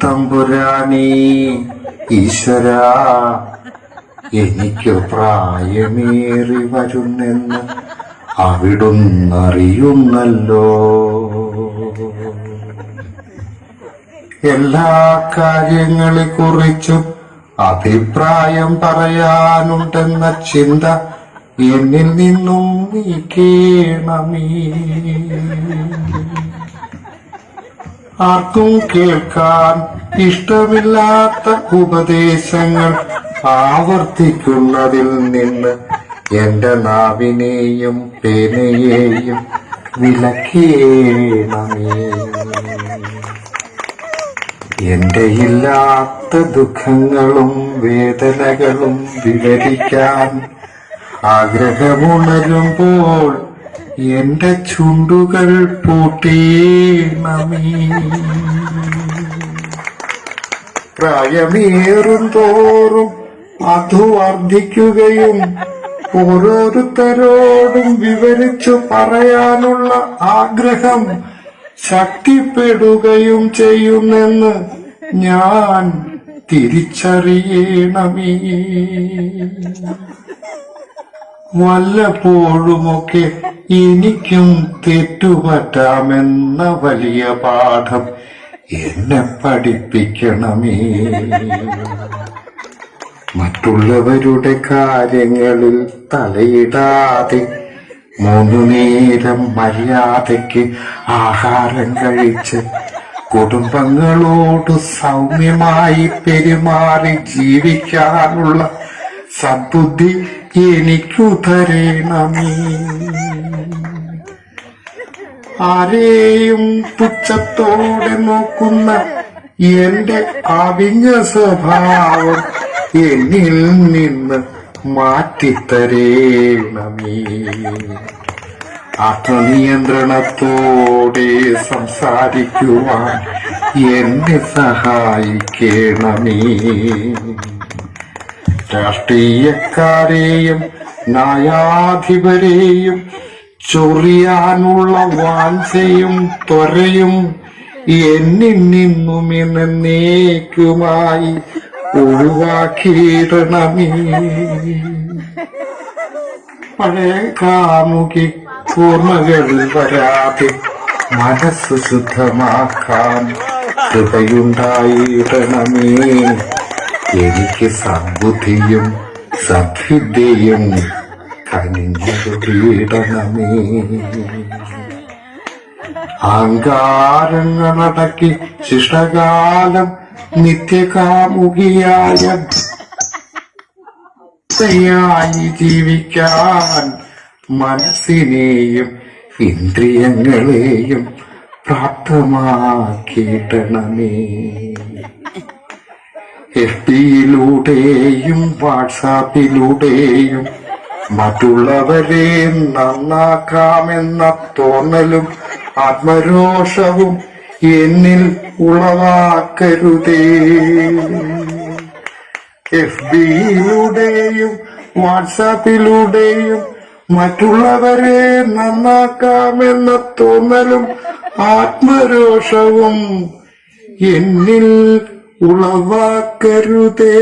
തമ്പുരാനേ ഈശ്വര എനിക്ക് പ്രായമേറി വരുന്നെന്ന് അവിടുന്നറിയുന്നല്ലോ. എല്ലാ കാര്യങ്ങളെ കുറിച്ചും അഭിപ്രായം പറയാനുണ്ടെന്ന ചിന്ത എന്നിൽ നിന്നും നീക്കേണമേ ആർക്കും കേൾക്കാൻ ഇഷ്ടമില്ലാത്ത ഉപദേശങ്ങൾ ആവർത്തിക്കുന്നതിൽ നിന്ന് എന്റെ നാവിനെയും പേനയെയും വിലക്കേണമേ എന്റെ ഇല്ലാത്ത ദുഃഖങ്ങളും വേദനകളും വിവരിക്കാൻ ആഗ്രഹമുണരുമ്പോൾ എന്റെ ചുണ്ടുകൾ പൂട്ടീണമേ പ്രായമേറും തോറും അധു വർദ്ധിക്കുകയും ഓരോരുത്തരോടും വിവരിച്ചു പറയാനുള്ള ആഗ്രഹം ശക്തിപ്പെടുകയും ചെയ്യുന്നെന്ന് ഞാൻ തിരിച്ചറിയണമേ. വല്ലപ്പോഴുമൊക്കെ എനിക്കും തെറ്റുപറ്റാമെന്ന വലിയ പാഠം എന്നെ പഠിപ്പിക്കണമേ. മറ്റുള്ളവരുടെ കാര്യങ്ങളിൽ തലയിടാതെ മൂന്നു നേരം മര്യാദയ്ക്ക് ആഹാരം കഴിച്ച് കുടുംബങ്ങളോട് സൗമ്യമായി പെരുമാറി ജീവിക്കാനുള്ള സദ്ബുദ്ധി എനിക്കു തരണമേ ആരെയും പുച്ഛത്തോടെ നോക്കുന്ന എന്റെ അവിഞ്ഞ സ്വഭാവം എന്നിൽ നിന്ന് മാറ്റിത്തരേണമേ. ആത്മനിയന്ത്രണത്തോടെ സംസാരിക്കുവാൻ എന്നെ സഹായിക്കണമേ. രാഷ്ട്രീയക്കാരെയും ന്യായാധിപരെയും ചൊറിയാനുള്ള വാഞ്ചയും ത്വരയും എന്നിൽ നിന്നും എന്നേക്കുമായി ഒഴിവാക്കിയിടണമേ. പഴയ കാമുകി പൂർണകളിൽ വരാതെ മനസ്സ് ശുദ്ധമാക്കാൻ കൃപയുണ്ടായിടണമേ. എനിക്ക് സദ്ബുദ്ധിയും സദ്വിദ്യയും കനിഞ്ഞൊരുടണമേ അഹങ്കാരങ്ങളടക്കി ശിഷ്ടകാലം നിത്യകാമുകിയായ ായി ജീവിക്കാൻ മനസ്സിനെയും ഇന്ദ്രിയങ്ങളെയും പ്രാപ്തമാക്കിയിടണമേ. എഫ് ബിയിലൂടെയും വാട്സാപ്പിലൂടെയും മറ്റുള്ളവരെ നന്നാക്കാമെന്ന തോന്നലും ആത്മരോഷവും എന്നിൽ ഉളവാക്കരുതേ. എഫ് ബിയിലൂടെയും വാട്സാപ്പിലൂടെയും മറ്റുള്ളവരെ നന്നാക്കാമെന്ന തോന്നലും ആത്മരോഷവും എന്നിൽ ഉളവാക്കരുതേ.